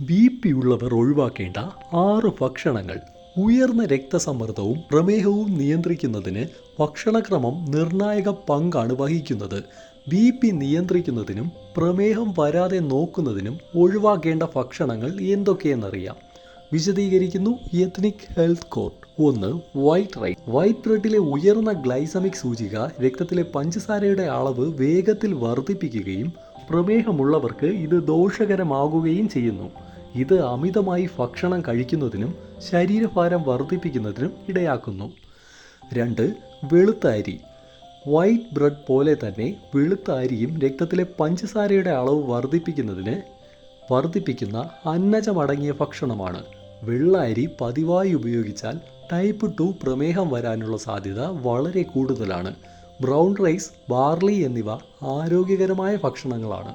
B P ഉള്ളവർ ഒഴിവാക്കേണ്ട ആറ് ഭക്ഷണങ്ങൾ. ഉയർന്ന രക്തസമ്മർദ്ദവും പ്രമേഹവും നിയന്ത്രിക്കുന്നതിന് ഭക്ഷണക്രമം നിർണായക പങ്കാണ് വഹിക്കുന്നത്. ബി പി നിയന്ത്രിക്കുന്നതിനും പ്രമേഹം വരാതെ നോക്കുന്നതിനും ഒഴിവാക്കേണ്ട ഭക്ഷണങ്ങൾ എന്തൊക്കെയെന്നറിയാം. വിശദീകരിക്കുന്നു എത്നിക് ഹെൽത്ത് കോർട്ട് ഒന്ന് വൈറ്റ് റൈസ് വൈറ്റ് ബ്രെഡിലെ ഉയർന്ന ഗ്ലൈസമിക് സൂചിക രക്തത്തിലെ പഞ്ചസാരയുടെ അളവ് വേഗത്തിൽ വർദ്ധിപ്പിക്കുകയും പ്രമേഹമുള്ളവർക്ക് ഇത് ദോഷകരമാകുകയും ചെയ്യുന്നു. ഇത് അമിതമായി ഭക്ഷണം കഴിക്കുന്നതിനും ശരീരഭാരം വർദ്ധിപ്പിക്കുന്നതിനും ഇടയാക്കുന്നു. രണ്ട് വെളുത്ത അരി. വൈറ്റ് ബ്രെഡ് പോലെ തന്നെ വെളുത്ത അരിയും രക്തത്തിലെ പഞ്ചസാരയുടെ അളവ് വർദ്ധിപ്പിക്കുന്നതിന് വർദ്ധിപ്പിക്കുന്ന അന്നജമടങ്ങിയ ഭക്ഷണമാണ്. വെള്ള അരി പതിവായി ഉപയോഗിച്ചാൽ ടൈപ്പ് ടു പ്രമേഹം വരാനുള്ള സാധ്യത വളരെ കൂടുതലാണ്. ബ്രൗൺ റൈസ് ബാർലി എന്നിവ ആരോഗ്യകരമായ ഭക്ഷണങ്ങളാണ്.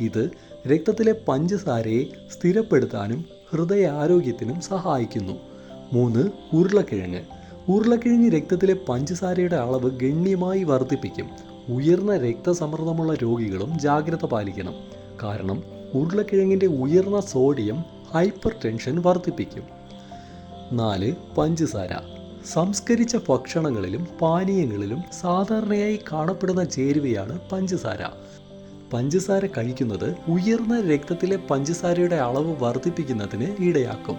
ഇത് രക്തത്തിലെ പഞ്ചസാരയെ സ്ഥിരപ്പെടുത്താനും ഹൃദയാരോഗ്യത്തിനും സഹായിക്കുന്നു. മൂന്ന് ഉരുളക്കിഴങ്ങ്. ഉരുളക്കിഴങ്ങ് രക്തത്തിലെ പഞ്ചസാരയുടെ അളവ് ഗണ്യമായി വർദ്ധിപ്പിക്കും. ഉയർന്ന രക്തസമ്മർദ്ദമുള്ള രോഗികളും ജാഗ്രത പാലിക്കണം. കാരണം ഉരുളക്കിഴങ്ങിന്റെ ഉയർന്ന സോഡിയം ഹൈപ്പർ ടെൻഷൻ വർദ്ധിപ്പിക്കും. നാല് പഞ്ചസാര. സംസ്കരിച്ച ഭക്ഷണങ്ങളിലും പാനീയങ്ങളിലും സാധാരണയായി കാണപ്പെടുന്ന ചേരുവയാണ് പഞ്ചസാര. പഞ്ചസാര കഴിക്കുന്നത് ഉയർന്ന രക്തത്തിലെ പഞ്ചസാരയുടെ അളവ് വർദ്ധിപ്പിക്കുന്നതിന് ഇടയാക്കും.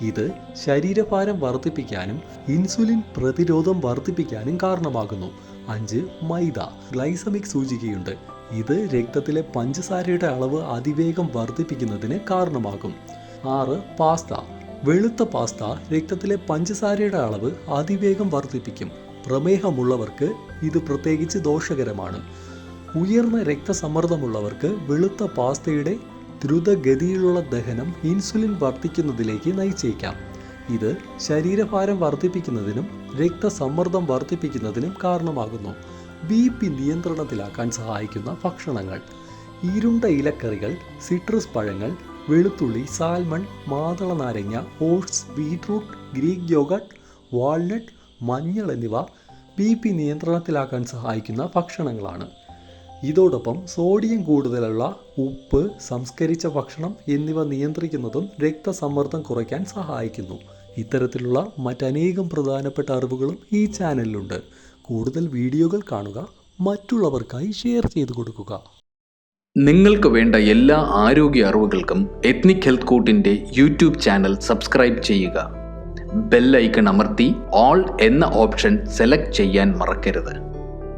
ഇത് ശരീരഭാരം വർദ്ധിപ്പിക്കാനും ഇൻസുലിൻ പ്രതിരോധം വർദ്ധിപ്പിക്കാനും കാരണമാകുന്നു. അഞ്ച് മൈദ ഗ്ലൈസമിക് സൂചികയുണ്ട്. ഇത് രക്തത്തിലെ പഞ്ചസാരയുടെ അളവ് അതിവേഗം വർദ്ധിപ്പിക്കുന്നതിന് കാരണമാകും. ആറ് പാസ്ത. വെളുത്ത പാസ്ത രക്തത്തിലെ പഞ്ചസാരയുടെ അളവ് അതിവേഗം വർദ്ധിപ്പിക്കും. പ്രമേഹമുള്ളവർക്ക് ഇത് പ്രത്യേകിച്ച് ദോഷകരമാണ്. ഉയർന്ന രക്തസമ്മർദ്ദമുള്ളവർക്ക് വെളുത്ത പാസ്തയുടെ ദ്രുതഗതിയിലുള്ള ദഹനം ഇൻസുലിൻ വർദ്ധിക്കുന്നതിലേക്ക് നയിച്ചേക്കാം. ഇത് ശരീരഭാരം വർദ്ധിപ്പിക്കുന്നതിനും രക്തസമ്മർദ്ദം വർദ്ധിപ്പിക്കുന്നതിനും കാരണമാകുന്നു. ബി പി നിയന്ത്രണത്തിലാക്കാൻ സഹായിക്കുന്ന ഭക്ഷണങ്ങൾ. ഇരുണ്ട ഇലക്കറികൾ സിട്രസ് പഴങ്ങൾ വെളുത്തുള്ളി സാൽമൺ മാതള നാരങ്ങ oats beetroot Greek yoghurt walnut മഞ്ഞൾ എന്നിവ ബി പി നിയന്ത്രണത്തിലാക്കാൻ സഹായിക്കുന്ന ഭക്ഷണങ്ങളാണ്. ഇതോടൊപ്പം സോഡിയം കൂടുതലുള്ള ഉപ്പ് സംസ്കരിച്ച ഭക്ഷണം എന്നിവ നിയന്ത്രിക്കുന്നതും രക്തസമ്മർദ്ദം കുറയ്ക്കാൻ സഹായിക്കുന്നു. ഇത്തരത്തിലുള്ള മറ്റനേകം പ്രധാനപ്പെട്ട അറിവുകളും ഈ ചാനലിലുണ്ട്. കൂടുതൽ വീഡിയോകൾ കാണുക മറ്റുള്ളവർക്കായി ഷെയർ ചെയ്തു കൊടുക്കുക. നിങ്ങൾക്ക് വേണ്ട എല്ലാ ആരോഗ്യ അറിവുകൾക്കും എത്നിക് ഹെൽത്ത് കോട്ടിന്റെ യൂട്യൂബ് ചാനൽ സബ്സ്ക്രൈബ് ചെയ്യുക. ബെല്ലൈക്കൺ അമർത്തി ഓൾ എന്ന ഓപ്ഷൻ സെലക്ട് ചെയ്യാൻ മറക്കരുത്.